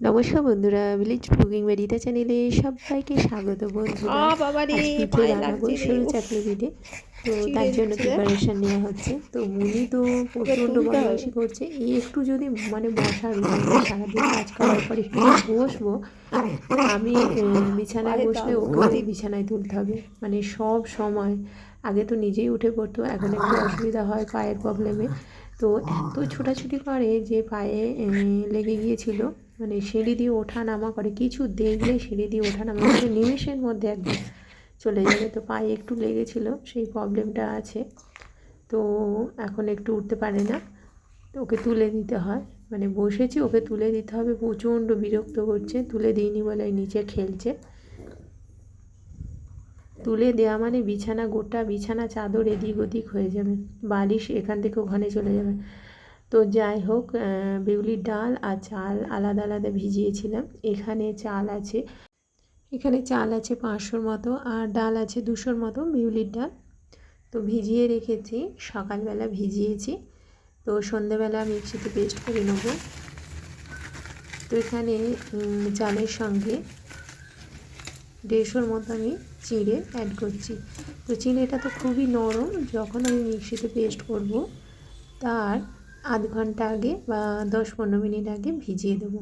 নমস্কার বন্ধুরা village cooking বেরিতা চ্যানেলে সবাইকে স্বাগত বন্ধুরা আ বাবা রে, আজ পিঠে পায়ে বানাবো লাগছে রে, সরু উফ। চাকলি তো তার জন্য। প্রিপারেশন নেওয়া হচ্ছে তো মুনি তো প্রচণ্ড। বদমাইশি করছে এই একটু যদি মানে বসার সারাদিন কাজ করার পর একটু বসবো আমি বিছানায় বসলে দাও। বিছানায় তুলতে হবে মানে সব সময় আগে তো নিজেই উঠে পড়তো এখন একটু অসুবিধা হয় পায়ের প্রবলেমে তো এত ছোটাছুটি করে যে পায়ে লেগে গিয়েছিল মানে সিঁড়ি দিয়ে ওঠা নামা করে, কিছু দেখলে সিঁড়ি দিয়ে ওঠা নামা করে, নিমেষের মধ্যে একদম চলে যাবে। তো পায়ে একটু লেগেছিল, সেই প্রবলেমটা আছে। তো এখন একটু উঠতে পারে না। তো ওকে তুলে দিতে হয়। মানে বসেছি, ওকে তুলে দিতে হবে। প্রচণ্ড বিরক্ত করছে। তুলে দিইনি বলে নিচে খেলছে। তুলে দেওয়া মানে বিছানা, গোটা বিছানা চাদর এদিক ওদিক হয়ে যাবে। বালিশ এখান থেকে ওখানে চলে যাবে। তো যাই হোক বিউলির ডাল আর চাল আলাদা আলাদা ভিজিয়েছিলাম। এখানে চাল আছে, এখানে চাল আছে পাঁচশোর মতো আর ডাল আছে দুশোর মতো বিউলির ডাল। তো ভিজিয়ে রেখেছি, সকালবেলা ভিজিয়েছি। তো সন্ধেবেলা মিক্সিতে পেস্ট করে নেব। তো এখানে চালের সঙ্গে দেড়শোর মতো আমি চিঁড়ে অ্যাড করছি। তো চিঁড়েটা তো খুবই নরম, যখন আমি মিক্সিতে পেস্ট করব, তার আধ ঘণ্টা আগে বা দশ পনেরো মিনিট আগে ভিজিয়ে দেবো।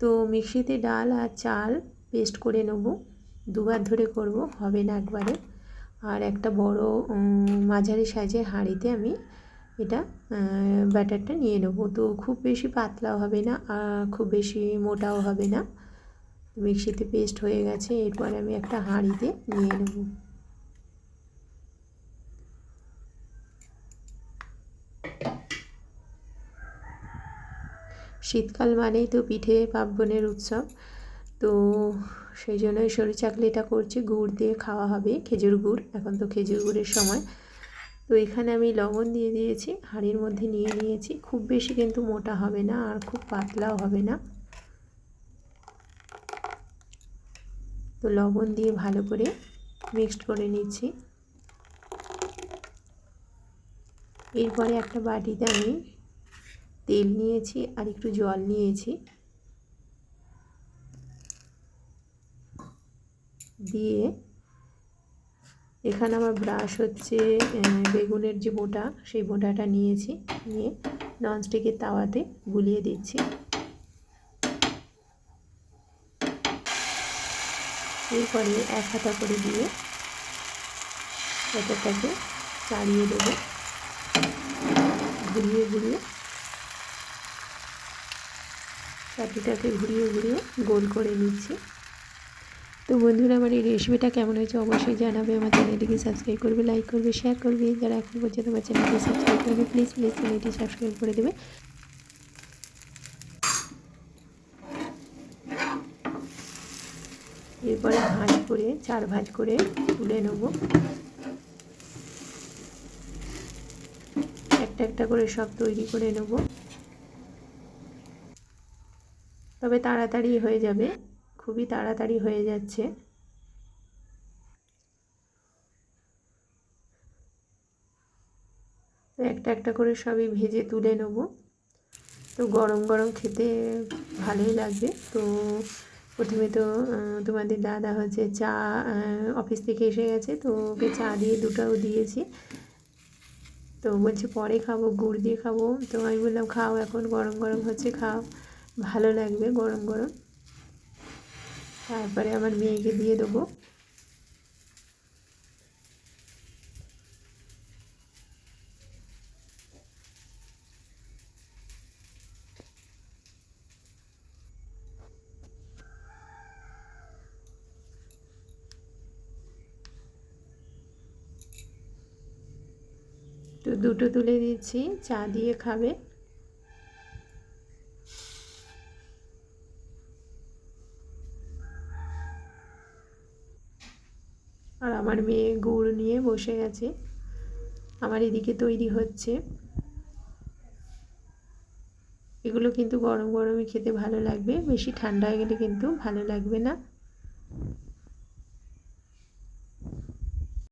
তো মিক্সিতে ডাল আর চাল পেস্ট করে নেব। দুবার ধরে করব, হবে না একবারে। আর একটা বড় মাঝারি সাইজের হাঁড়িতে আমি এটা ব্যাটারটা নিয়ে নেব। তো খুব বেশি পাতলাও হবে না, আর খুব বেশি মোটাও হবে না। মিক্সিতে পেস্ট হয়ে গেছে, এরপর আমি একটা হাঁড়িতে নিয়ে নেব। শীতকাল মানেই তো পিঠে পার্বণের উৎসব। তো সেই জন্যই সরু চাকলিটা করছি, গুড় দিয়ে খাওয়া হবে, খেজুর গুড়, এখন তো খেজুর গুড়ের সময়। তো এখানে আমি লবণ দিয়ে দিয়েছি, হাঁড়ির মধ্যে নিয়ে নিয়েছি, খুব বেশি কিন্তু মোটা হবে না আর খুব পাতলাও হবে না। তো লবণ দিয়ে ভালো করে মিক্সড করে নিচ্ছি। এরপরে একটা বাটিতে আমি তেল নিয়েছি আর একটু জল নিয়েছি। দিয়ে এখানে আমার ব্রাশ হচ্ছে বেগুনের যে বোটা, সেই বোটাটা নিয়েছি। নিয়ে ননস্টিকের তাওয়াতে গুলিয়ে দিচ্ছি। এরপরে এক হাতা করে দিয়ে ব্যাটারটাকে চালিয়ে দেবো। ঘুরিয়ে ঘুরিয়ে চাটনিটাকে ঘুরিয়ে ঘুরিয়ে গোল করে নিচ্ছি। তো বন্ধুরা, আমার এই রেসিপিটা কেমন হয়েছে অবশ্যই জানাবে আমার চ্যানেলটিকে সাবস্ক্রাইব করবে, লাইক করবে শেয়ার করবে। যারা এখন পর্যন্ত আমার চ্যানেলটি সাবস্ক্রাইব করবে প্লিজ প্লিজ চ্যানেলটি সাবস্ক্রাইব করে দেবে। এরপরে ভাঁজ করে, চার ভাঁজ করে তুলে নেব। একটা একটা করে সব তৈরি করে নেব। তবে তাড়াতাড়ি হয়ে যাবে। খুবই তাড়াতাড়ি হয়ে যাচ্ছে। তো একটা একটা করে সবই ভেজে তুলে নেব। তো গরম গরম খেতে ভালোই লাগবে। তো প্রথমে তো তোমাদের দাদা হচ্ছে চা অফিস থেকে এসে গেছে, তো ওকে চা দিয়ে দুটাও দিয়েছি। তো বলছে পরে খাব, গুড় দিয়ে খাব। তো আমি বললাম, খাও, এখন গরম গরম হচ্ছে, খাও। ভালো লাগবে, গরম গরম। তারপরে আমার মেয়েকে দিয়ে দেবো। তো দুটো তুলে দিচ্ছি, চা দিয়ে খাবে। আর আমার মেয়ে গুড় নিয়ে বসে গেছে। আমার এদিকে তৈরি হচ্ছে। এগুলো কিন্তু গরম গরমই খেতে ভালো লাগবে। বেশি ঠান্ডা হয়ে গেলে কিন্তু ভালো লাগবে না।